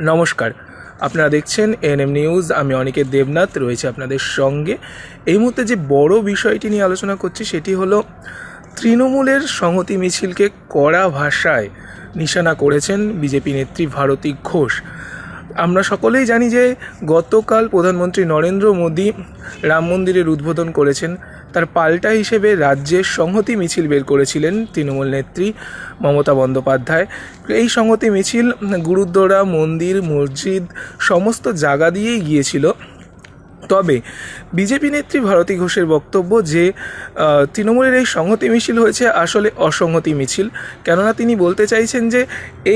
নমস্কার। আপনারা দেখছেন এনএম নিউজ। আমি অনিকের দেবনাথ, রয়েছে আপনাদের সঙ্গে। এই মুহূর্তে যে বড় বিষয়টি নিয়ে আলোচনা করছি, সেটি হলো, তৃণমূলের সংহতি মিছিলকে কড়া ভাষায় নিশানা করেছেন বিজেপি নেত্রী ভারতী ঘোষ। আমরা সকলেই জানি যে গতকাল প্রধানমন্ত্রী নরেন্দ্র মোদী রাম মন্দিরের উদ্বোধন করেছেন। তার পাল্টা হিসেবে রাজ্যের সংহতি মিছিল বের করেছিলেন তৃণমূল নেত্রী মমতা বন্দ্যোপাধ্যায়। এই সংহতি মিছিল গুরুদ্বারা, মন্দির, মসজিদ, সমস্ত জায়গা দিয়েই গিয়েছিল। তবে বিজেপি নেত্রী ভারতী ঘোষের বক্তব্য যে তৃণমূলের এই সংহতি মিছিল হয়েছে আসলে অসংহতি মিছিল। কেননা তিনি বলতে চাইছেন যে,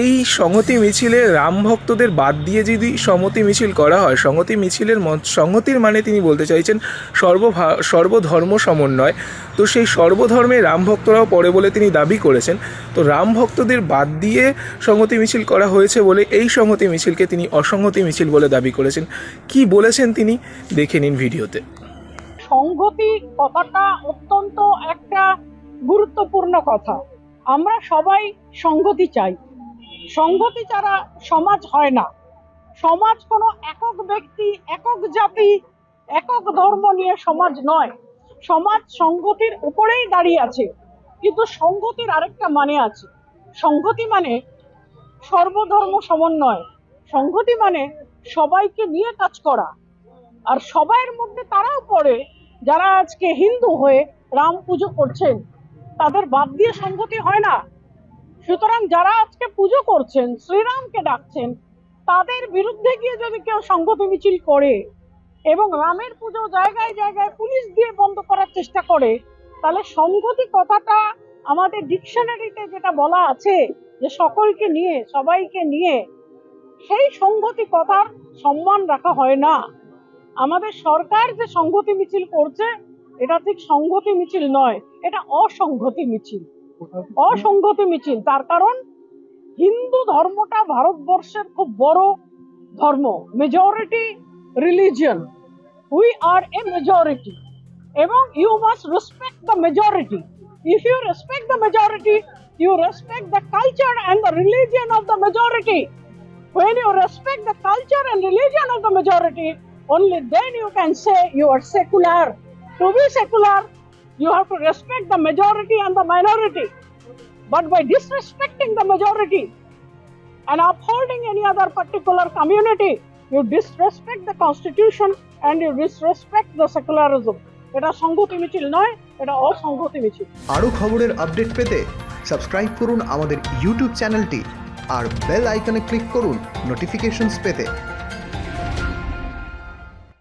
এই সংহতি মিছিলে রাম ভক্তদের বাদ দিয়ে যদি সংহতি মিছিল করা হয়, সংহতি মিছিলের সংহতির মানে তিনি বলতে চাইছেন সর্বভা, সর্বধর্ম সমন্বয়। তো সেই সর্বধর্মে রাম ভক্তরাও পড়ে বলে তিনি দাবি করেছেন। তো রাম ভক্তদের বাদ দিয়ে সংহতি মিছিল করা হয়েছে বলে এই সংহতি মিছিলকে তিনি অসংহতি মিছিল বলে দাবি করেছেন। কি বলেছেন তিনি? দেখে নিন ভিডিওতে। সংগতি কথাটা অত্যন্ত একটা গুরুত্বপূর্ণ কথা। আমরা সবাই সংগতি চাই। সংগতি ছাড়া সমাজ হয় না। সমাজ কোনো একক ব্যক্তি, একক জাতি, একক ধর্ম নিয়ে সমাজ নয়। সমাজ সংগতির উপরেই দাঁড়িয়ে আছে। কিন্তু সংগতির আরেকটা মানে আছে। সংগতি মানে সর্বধর্ম সমন্বয়। সংগতি মানে সবাইকে নিয়ে কাজ করা। আর সবাইয়ের মধ্যে তারাও পড়ে, যারা আজকে হিন্দু হয়ে রাম পুজো করছেন, তাদের বাদ দিয়ে সংগতি হয় না। সুতরাং যারা আজকে পুজো করছেন, শ্রীরামকে ডাকছেন, তাদের বিরুদ্ধে গিয়ে যদি কেউ সংগতি মিছিল করে এবং রামের পুজো জায়গায় জায়গায় পুলিশ দিয়ে বন্ধ করার চেষ্টা করে, তাহলে সংগতি কথাটা আমাদের ডিকশনারিতে যেটা বলা আছে যে সকলকে নিয়ে, সবাইকে নিয়ে সেই সংগতি কথার সম্মান রাখা হয় না। আমাদের সরকার যে সংহতি মিছিল করছে এটা ঠিক সংহতি মিছিল নয় এটা অসংহতি মিছিল। অসংহতি মিছিল তার কারণ হিন্দু ধর্মটা ভারতবর্ষের খুব বড় ধর্ম majority religion we are a majority এবং you must respect the majority if you respect the majority you respect the culture and the religion of the majority when you respect the culture and religion of the majority, only then you can say you are secular. To be secular, you have to respect the majority and the minority. But by disrespecting the majority and upholding any other particular community, you disrespect the constitution and you disrespect the secularism. এটা সংহতি মিছিল নয় এটা অসংহতি মিছিল আরও খবরের update পেতে subscribe করুন আমাদের ইউটিউব চ্যানেলটি আর বেল আইকনে ক্লিক করুন নোটিফিকেশনস পেতে